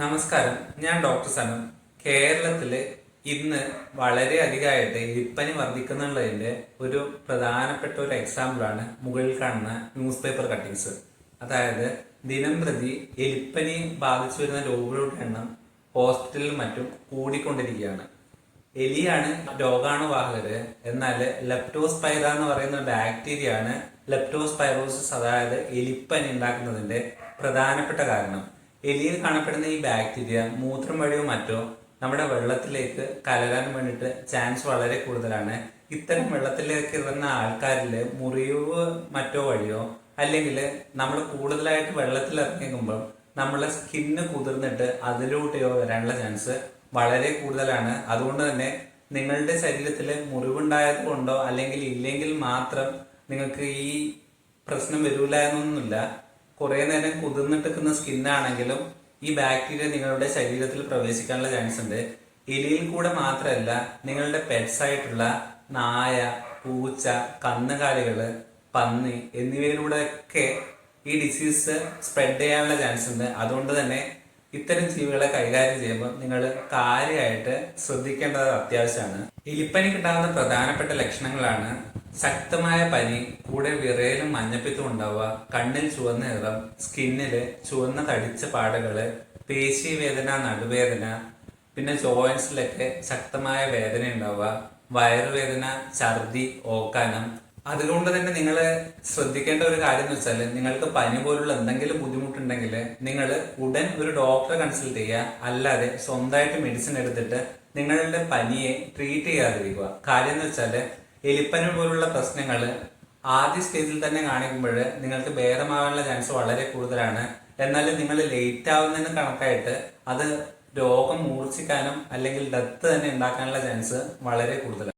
നമസ്കാരം. ഞാൻ ഡോക്ടർ സനം കേരളത്തിൽ ഇന്ന് വളരെ അധികമായിട്ട് എലിപ്പനി വർദ്ധിക്കുന്നുള്ളതിന്റെ ഒരു പ്രധാനപ്പെട്ട ഒരു എക്സാമ്പിളാണ് മുകളിൽ കാണുന്ന ന്യൂസ് പേപ്പർ കട്ടിങ്സ് അതായത് ദിനം പ്രതി എലിപ്പനി ബാധിച്ചു വരുന്ന രോഗികളുടെ എണ്ണം ഹോസ്പിറ്റലിലും മറ്റും കൂടിക്കൊണ്ടിരിക്കുകയാണ്. എലിയാണ് രോഗാണുവാഹകര് എന്നാൽ ലെപ്റ്റോസ്പൈറ എന്ന് പറയുന്ന ബാക്ടീരിയ ആണ് ലെപ്റ്റോസ്പൈറോസിസ് അതായത് എലിപ്പനി ഉണ്ടാക്കുന്നതിന്റെ പ്രധാനപ്പെട്ട കാരണം. എലിയിൽ കാണപ്പെടുന്ന ഈ ബാക്ടീരിയ മൂത്രം വഴിയോ മറ്റോ നമ്മുടെ വെള്ളത്തിലേക്ക് കലരാൻ വേണ്ടിയിട്ട് ചാൻസ് വളരെ കൂടുതലാണ്. ഇത്തരം വെള്ളത്തിലേക്ക് ഇറങ്ങുന്ന ആൾക്കാരിൽ മുറിവ് മറ്റോ വഴിയോ അല്ലെങ്കിൽ നമ്മൾ കൂടുതലായിട്ട് വെള്ളത്തിൽ ഇറങ്ങിക്കുമ്പോൾ നമ്മളെ സ്കിന്ന് കുതിർന്നിട്ട് അതിലൂടെയോ വരാനുള്ള ചാൻസ് വളരെ കൂടുതലാണ്. അതുകൊണ്ട് തന്നെ നിങ്ങളുടെ ശരീരത്തിൽ മുറിവുണ്ടായത് കൊണ്ടോ അല്ലെങ്കിൽ ഇല്ലെങ്കിൽ മാത്രം നിങ്ങൾക്ക് ഈ പ്രശ്നം വരൂല എന്നൊന്നുമില്ല. കുറെ നേരം കുതിർന്നിട്ട് നിൽക്കുന്ന സ്കിന്നാണെങ്കിലും ഈ ബാക്ടീരിയ നിങ്ങളുടെ ശരീരത്തിൽ പ്രവേശിക്കാനുള്ള ചാൻസ് ഉണ്ട്. എലിയിൽ കൂടെ മാത്രമല്ല നിങ്ങളുടെ പെറ്റ്സ് ആയിട്ടുള്ള നായ പൂച്ച കന്നുകാലികൾ പന്നി എന്നിവയിലൂടെ ഒക്കെ ഈ ഡിസീസ് സ്പ്രെഡ് ചെയ്യാനുള്ള ചാൻസ് ഉണ്ട്. അതുകൊണ്ട് തന്നെ ഇത്തരം ജീവികളെ കൈകാര്യം ചെയ്യുമ്പോൾ നിങ്ങൾ കാര്യമായിട്ട് ശ്രദ്ധിക്കേണ്ടത് അത്യാവശ്യമാണ്. എലിപ്പനിക്ക് ഉണ്ടാകുന്ന പ്രധാനപ്പെട്ട ലക്ഷണങ്ങളാണ് ശക്തമായ പനി കൂടെ വിറയലും മഞ്ഞപ്പിത്തും ഉണ്ടാവുക കണ്ണിൽ ചുവന്ന നിറം സ്കിന്നിൽ ചുവന്ന തടിച്ച പാടുകൾ പേശി വേദന നടുവേദന പിന്നെ ജോയിൻസിലൊക്കെ ശക്തമായ വേദന ഉണ്ടാവുക വയറുവേദന ഛർദി ഓക്കാനം അതുകൊണ്ട് തന്നെ നിങ്ങൾ ശ്രദ്ധിക്കേണ്ട ഒരു കാര്യം എന്ന് വെച്ചാൽ നിങ്ങൾക്ക് പനി പോലുള്ള എന്തെങ്കിലും ബുദ്ധിമുട്ടുണ്ടെങ്കിൽ നിങ്ങൾ ഉടൻ ഒരു ഡോക്ടറെ കൺസൾട്ട് ചെയ്യുക. അല്ലാതെ സ്വന്തമായിട്ട് മെഡിസിൻ എടുത്തിട്ട് നിങ്ങളുടെ പനിയെ ട്രീറ്റ് ചെയ്യാതിരിക്കുക. കാര്യം എന്ന് വെച്ചാൽ എലിപ്പനി പോലുള്ള പ്രശ്നങ്ങൾ ആദ്യ സ്റ്റേജിൽ തന്നെ കാണിക്കുമ്പോൾ നിങ്ങൾക്ക് ഭേദമാകാനുള്ള ചാൻസ് വളരെ കൂടുതലാണ്. എന്നാൽ നിങ്ങൾ ലേറ്റ് ആവുന്നതിന് കണക്കായിട്ട് അത് രോഗം മൂർച്ഛിക്കാനും അല്ലെങ്കിൽ ഡെത്ത് തന്നെ ഉണ്ടാക്കാനുള്ള ചാൻസ് വളരെ കൂടുതലാണ്.